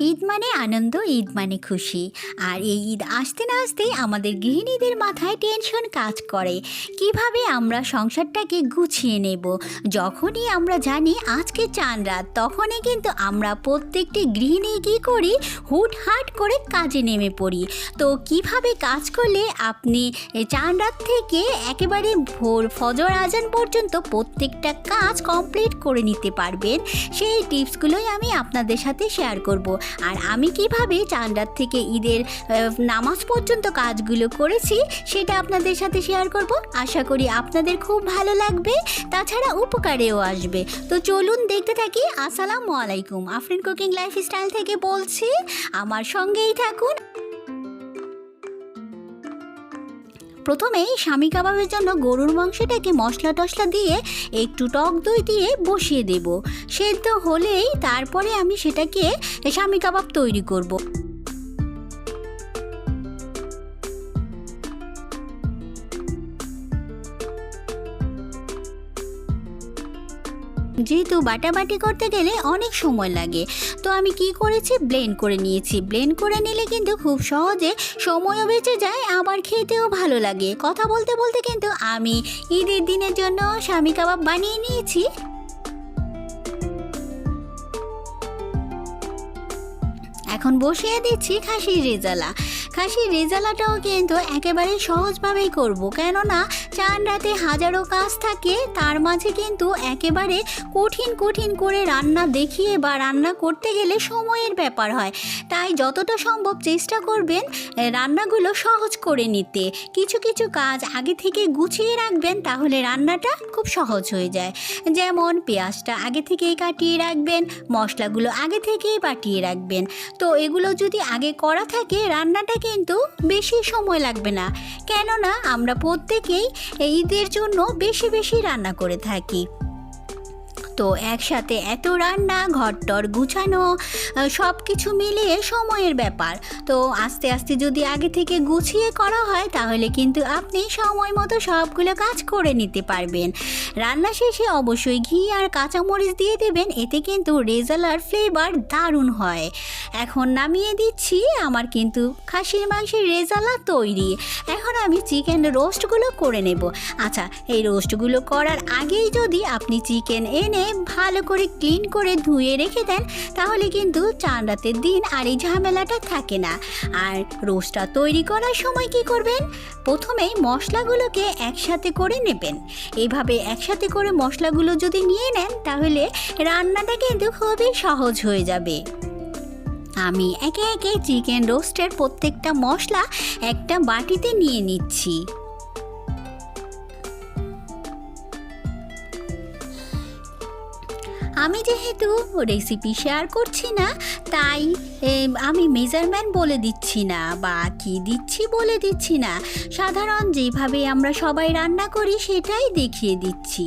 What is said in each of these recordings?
ঈদ মানে আনন্দ, ঈদ মানে খুশি। আর এই ঈদ আসতে না আসতেই আমাদের গৃহিণীদের মাথায় টেনশন কাজ করে। কীভাবে আমরা সংসারটাকে গুছিয়ে নেব? যখনই আমরা জানি আজকে চান রাত, তখনই কিন্তু আমরা প্রত্যেকটি গৃহিণী কী করি? হুটহাট করে কাজে নেমে পড়ি। তো কীভাবে কাজ করলে আপনি চান রাত থেকে একেবারে ভোর ফজর আজান পর্যন্ত প্রত্যেকটা কাজ কমপ্লিট করে নিতে পারবেন? সেই টিপসগুলোই আমি আপনাদের সাথে শেয়ার করব। আর আমি কীভাবে চান্ডার থেকে ঈদের নামাজ পর্যন্ত কাজগুলো করেছি সেটা আপনাদের সাথে শেয়ার করব। আশা করি আপনাদের খুব ভালো লাগবে, তাছাড়া উপকারেও আসবে। তো চলুন দেখতে থাকি। আসসালামু আলাইকুম। আফরিন কুকিং লাইফস্টাইল থেকে বলছি, আমার সঙ্গেই থাকুন প্রথমেই স্বামী কাবাবের জন্য গরুর মাংসটাকে মশলা টশলা দিয়ে একটু টক দই দিয়ে বসিয়ে দেব। সেদ্ধ হলেই তারপরে আমি সেটাকে স্বামী কাবাব তৈরি করব। যেহেতু বাটাবাটি করতে গেলে অনেক সময় লাগে, তো আমি কি করেছি? ব্লেন্ড করে নিয়েছি। ব্লেন্ড করে নিলে কিন্তু খুব সহজে সময়ও বেঁচে যায়, আবার খেতেও ভালো লাগে। কথা বলতে বলতে কিন্তু আমি ঈদের দিনের জন্য স্বামী কাবাব বানিয়ে নিয়েছি। এখন বসিয়ে দিচ্ছি খাসির রেজালা। খাসির রেজালাটাও কিন্তু একেবারে সহজভাবেই করব। কেননা চান রাতে হাজারো কাজ থাকে, তার মাঝে কিন্তু একেবারে কঠিন কঠিন করে রান্না দেখিয়ে বা রান্না করতে গেলে সময়ের ব্যাপার হয়। তাই যতটা সম্ভব চেষ্টা করবেন রান্নাগুলো সহজ করে নিতে। কিছু কিছু কাজ আগে থেকে গুছিয়ে রাখবেন, তাহলে রান্নাটা খুব সহজ হয়ে যায়। যেমন পেঁয়াজটা আগে থেকেই কাটিয়ে রাখবেন, মশলাগুলো আগে থেকেই বাটিয়ে রাখবেন। তো এগুলো যদি আগে করা থাকে, রান্নাটা কিন্তু বেশি সময় লাগবে না। কেননা আমরা প্রত্যেকেই ঈদের জন্য বেশি বেশি রান্না করে থাকি। তো একসাথে এত রান্না, ঘরটর গুছানো সব কিছু মিলিয়ে সময়ের ব্যাপার। তো আস্তে আস্তে যদি আগে থেকে গুছিয়ে করা হয়, তাহলে কিন্তু আপনি সময় মতো সবগুলো কাজ করে নিতে পারবেন। রান্না শেষে অবশ্যই ঘি আর কাঁচামরিচ দিয়ে দেবেন, এতে কিন্তু রেজালার ফ্লেভার দারুণ হয়। এখন নামিয়ে দিচ্ছি, আমার কিন্তু খাসির মাংসের রেজালা তৈরি। এখন আমি চিকেন রোস্টগুলো করে নেব। আচ্ছা এই রোস্টগুলো করার আগেই যদি আপনি চিকেন এনে ভালো করে ক্লিন করে ধুয়ে রেখে দেন, তাহলে কিন্তু চান রাতের দিন আর এই ঝামেলাটা থাকে না। আর রোস্টটা তৈরি করার সময় কি করবেন? প্রথমেই মশলাগুলোকে একসাথে করে নেবেন। এইভাবে একসাথে করে মশলাগুলো যদি নিয়ে নেন, তাহলে রান্নাটা কিন্তু খুবই সহজ হয়ে যাবে। আমি একে একে চিকেন রোস্টের প্রত্যেকটা মশলা একটা বাটিতে নিয়ে নিচ্ছি। আমি যেহেতু রেসিপি শেয়ার করছি না, তাই আমি মেজারমেন্ট বলে দিচ্ছি না বা কি দিচ্ছি বলে দিচ্ছি না। সাধারণ যেভাবে আমরা সবাই রান্না করি সেটাই দেখিয়ে দিচ্ছি।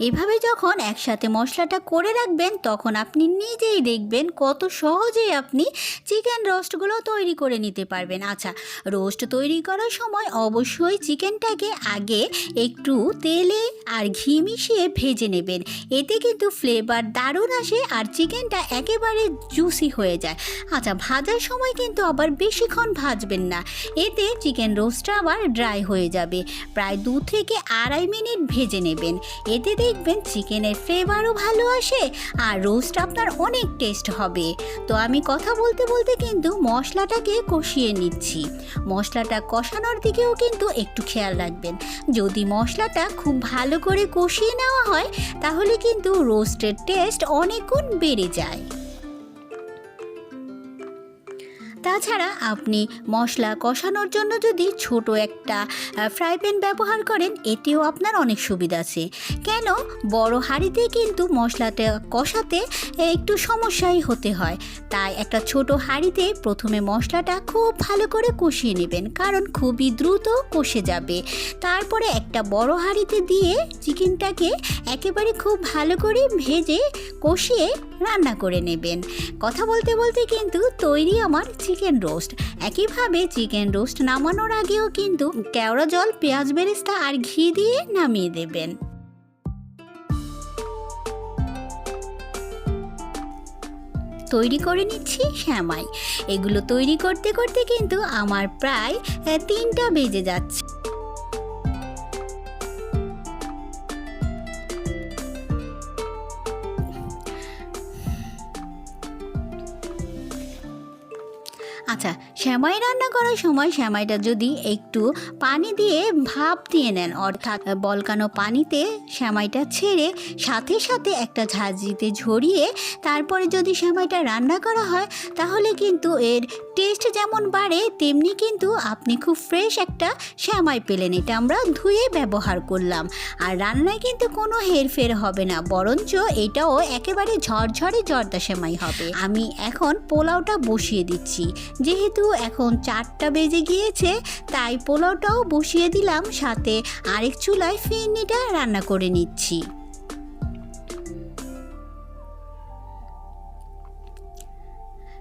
এভাবে যখন একসাথে মশলাটা করে রাখবেন, তখন আপনি নিজেই দেখবেন কত সহজেই আপনি চিকেন রোস্টগুলো তৈরি করে নিতে পারবেন। আচ্ছা রোস্ট তৈরি করার সময় অবশ্যই চিকেনটাকে আগে একটু তেলে আর ঘি মিশিয়ে ভেজে নেবেন। এতে কিন্তু ফ্লেভার দারুণ আসে আর চিকেনটা একেবারে জুসি হয়ে যায়। আচ্ছা ভাজার সময় কিন্তু আবার বেশিক্ষণ ভাজবেন না। এতে চিকেন রোস্টটা আবার ড্রাই হয়ে যাবে। প্রায় দু থেকে আড়াই মিনিট ভেজে নেবেন। এতে দেখবেন চিকেনের ফ্লেভারও ভালো আসে আর রোস্ট আপনার অনেক টেস্ট হবে। তো আমি কথা বলতে বলতে কিন্তু মশলাটাকে কষিয়ে নিচ্ছি। মশলাটা কষানোর দিকেও কিন্তু একটু খেয়াল রাখবেন। যদি মশলাটা খুব ভালো করে কষিয়ে নেওয়া হয়, তাহলে কিন্তু রোস্টের টেস্ট অনেকগুণ বেড়ে যায়। তাছাড়া আপনি মশলা কষানোর জন্য যদি ছোট একটা ফ্রাই প্যান ব্যবহার করেন, এতেও আপনার অনেক সুবিধা আছে। কেন? বড় হাঁড়িতে কিন্তু মশলাটা কষাতে একটু সমস্যাই হতে হয়। তাই একটা ছোট হাঁড়িতে প্রথমে মশলাটা খুব ভালো করে কষিয়ে নেবেন, কারণ খুবই দ্রুত কষে যাবে। তারপরে একটা বড় হাঁড়িতে দিয়ে চিকেনটাকে একেবারে খুব ভালো করে ভেজে কষিয়ে রান্না করে নেবেন। কথা বলতে বলতে কিন্তু তৈরি আমার চিকেন রোস্ট। একইভাবে চিকেন রোস্ট নামানোর আগেও কিন্তু কেওড়া জল, পেঁয়াজ বেরিস্তা আর ঘি দিয়ে নামিয়ে দেবেন। তৈরি করে নিচ্ছি শ্যামাই। এগুলো তৈরি করতে করতে কিন্তু আমার প্রায় তিনটা বেজে যাচ্ছে। শ্যামাই রান্না করার সময় শ্যামাইটা যদি একটু পানি দিয়ে ভাপ দিয়ে নেন, অর্থাৎ বলকানো পানিতে শ্যামাইটা ছেড়ে সাথে সাথে একটা ঝাঁঝিতে ঝরিয়ে তারপরে যদি শ্যামাইটা রান্না করা হয়, তাহলে কিন্তু এর টেস্ট যেমন বাড়ে, তেমনি কিন্তু আপনি খুব ফ্রেশ একটা শ্যামাই পেলেন। এটা আমরা ধুয়ে ব্যবহার করলাম। আর রান্নায় কিন্তু কোনো হেরফের হবে না, বরঞ্চ এটাও একেবারে ঝরঝরে জর্দা শ্যামাই হবে। আমি এখন পোলাওটা বসিয়ে দিচ্ছি। যেহেতু এখন চারটা বেজে গিয়েছে, তাই পোলাওটাও বসিয়ে দিলাম, সাথে আরেক চুলায় ফিরনিটা রান্না করে নিচ্ছি।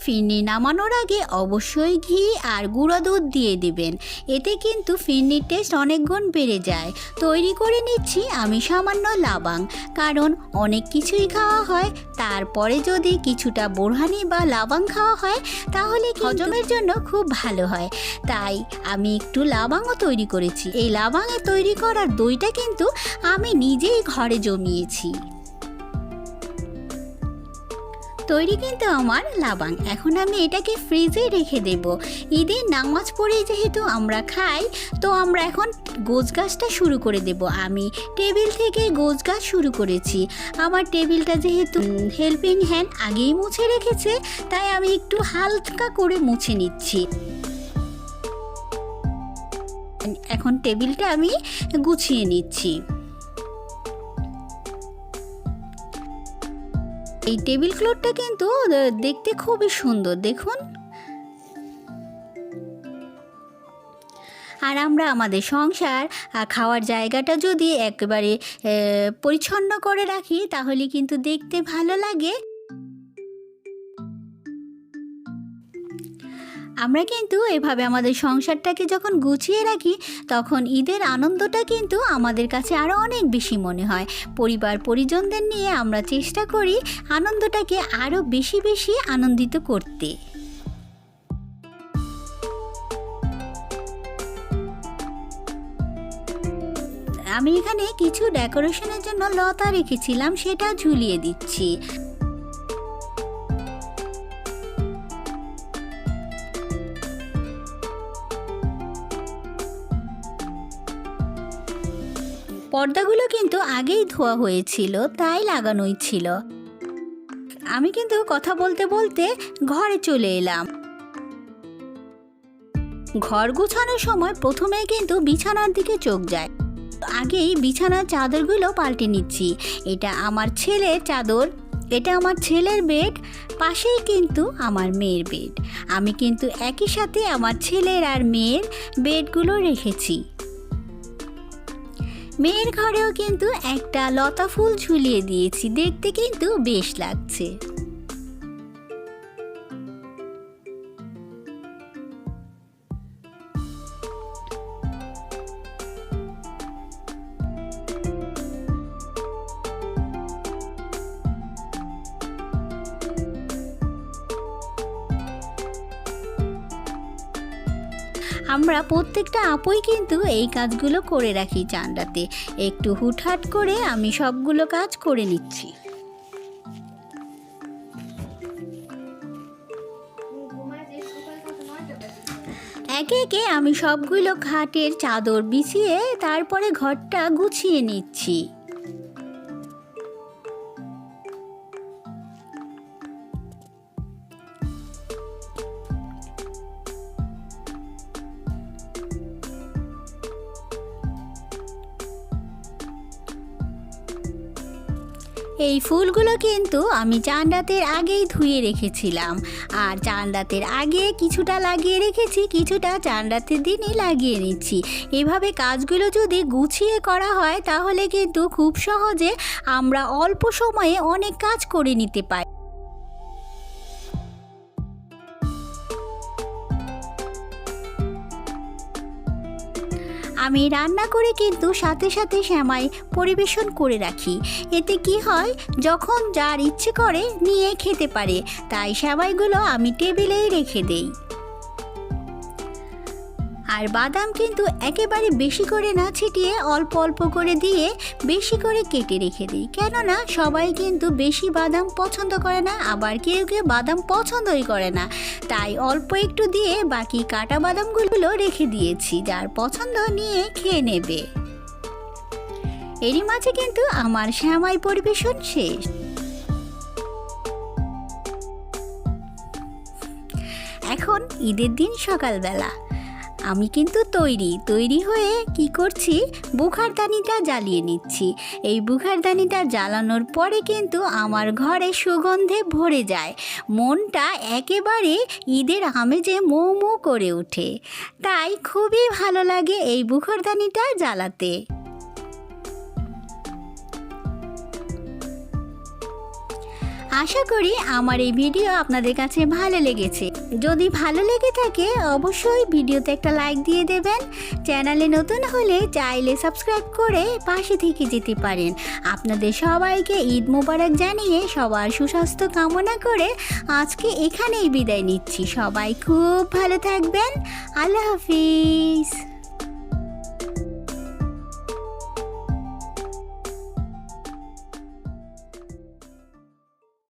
ফিরনি নামানোর আগে অবশ্যই ঘি আর গুঁড়ো দুধ দিয়ে দেবেন। এতে কিন্তু ফিরনির টেস্ট অনেক গুণ বেড়ে যায়। তৈরি করে নিচ্ছি আমি সামান্য লাবাং। কারণ অনেক কিছুই খাওয়া হয়, তারপরে যদি কিছুটা বোরহানি বা লাবাং খাওয়া হয়, তাহলে হজমের জন্য খুব ভালো হয়। তাই আমি একটু লাবাংও তৈরি করেছি। এই লাবাঙে তৈরি করার দইটা কিন্তু আমি নিজেই ঘরে জমিয়েছি। তৈরি কিন্তু আমার লাবাং। এখন আমি এটাকে ফ্রিজে রেখে দেব। ঈদের নামাজ পড়ে যেহেতু আমরা খাই, তো আমরা এখন গোছ গাছটা শুরু করে দেব। আমি টেবিল থেকে গোছ গাছ শুরু করেছি। আমার টেবিলটা যেহেতু হেল্পিং হ্যান্ড আগেই মুছে রেখেছে, তাই আমি একটু হালকা করে মুছে নিচ্ছি। এখন টেবিলটা আমি গুছিয়ে নিচ্ছি। এই টেবিল ক্লথটা কিন্তু দেখতে খুবই সুন্দর, দেখুন। আর আমরা আমাদের সংসার খাওয়ার জায়গাটা যদি একেবারে পরিচ্ছন্ন করে রাখি, তাহলে কিন্তু দেখতে ভালো লাগে। আমরা কিন্তু এভাবে আমাদের সংসারটাকে যখন গুছিয়ে রাখি, তখন ঈদের আনন্দটা কিন্তু আমাদের কাছে আরও অনেক বেশি মনে হয়। পরিবার, পরিজনদের নিয়ে আমরা চেষ্টা করি আনন্দটাকে আরও বেশি বেশি আনন্দিত করতে। আমি এখানে কিছু ডেকোরেশনের জন্য লতা রেখেছিলাম, সেটা ঝুলিয়ে দিচ্ছি। পর্দাগুলো কিন্তু আগেই ধোয়া হয়েছিল, তাই লাগানোই ছিল। আমি কিন্তু কথা বলতে বলতে ঘরে চলে এলাম। ঘর গুছানোর সময় প্রথমেই কিন্তু বিছানার দিকে চোখ যায়। আগেই বিছানার চাদরগুলো পাল্টে নিচ্ছি। এটা আমার ছেলের চাদর, এটা আমার ছেলের বেড, পাশেই কিন্তু আমার মেয়ের বেড। আমি কিন্তু একই সাথে আমার ছেলের আর মেয়ের বেডগুলো রেখেছি। মেয়ের ঘরেও কিন্তু একটা লতা ফুল ঝুলিয়ে দিয়েছি। দেখতে কিন্তু বেশ লাগছে। আমরা প্রত্যেকটা আপুই কিন্তু এই কাজগুলো করে রাখি চান্ডাতে একটু হুটহাট করে আমি সবগুলো কাজ করে নিচ্ছি। একে একে আমি সবগুলো খাটের চাদর বিছিয়ে তারপরে ঘরটা গুছিয়ে নিচ্ছি। এই ফুলগুলো কিন্তু আমি চান রাতের আগেই ধুয়ে রেখেছিলাম। আর চান রাতের আগে কিছুটা লাগিয়ে রেখেছি, কিছুটা চান রাতের দিনই লাগিয়ে নিচ্ছি। এভাবে কাজগুলো যদি গুছিয়ে করা হয়, তাহলে কিন্তু খুব সহজে আমরা অল্প সময়ে অনেক কাজ করে নিতে পারি। আমি রান্না করে কিন্তু সাথে সাথে শ্যামাই পরিবেশন করে রাখি। এতে কি হয়, যখন যার ইচ্ছে করে নিয়ে খেতে পারে, তাই শ্যামাইগুলো আমি টেবিলেই রেখে দেই। আর বাদাম কিন্তু একেবারে বেশি করে না ছিটিয়ে অল্প অল্প করে দিয়ে বেশি করে কেটে রেখে দিই। কেননা সবাই কিন্তু বেশি বাদাম পছন্দ করে না, আবার কেউ কেউ বাদাম পছন্দই করে না। তাই অল্প একটু দিয়ে বাকি কাটা বাদামগুলো রেখে দিয়েছি, যার পছন্দ নিয়ে খেয়ে নেবে। এরই মাঝে কিন্তু আমার শ্যামাই পরিবেশন শেষ। এখন ঈদের দিন সকালবেলা। আমি কিন্তু তৈরি তৈরি হয়ে কি করছি? বুখারদানিটা জ্বালিয়ে নিচ্ছি। এই বুখারদানিটা জ্বালানোর পরে কিন্তু আমার ঘরে সুগন্ধে ভরে যায়। মনটা একেবারে ঈদের আমেজে মৌ মৌ করে ওঠে। তাই খুবই ভালো লাগে এই বুখারদানিটা জ্বালাতে। আশা করি আমার এই ভিডিও আপনাদের কাছে ভালো লেগেছে। যদি ভালো লেগে থাকে, অবশ্যই ভিডিওতে একটা লাইক দিয়ে দেবেন। চ্যানেলে নতুন হলে চাইলে সাবস্ক্রাইব করে পাশে থেকে যেতে পারেন। আপনাদের সবাইকে ঈদ মোবারক জানিয়ে সবার সুস্বাস্থ্য কামনা করে আজকে এখানেই বিদায় নিচ্ছি। সবাই খুব ভালো থাকবেন। আল্লাহ হাফিজ।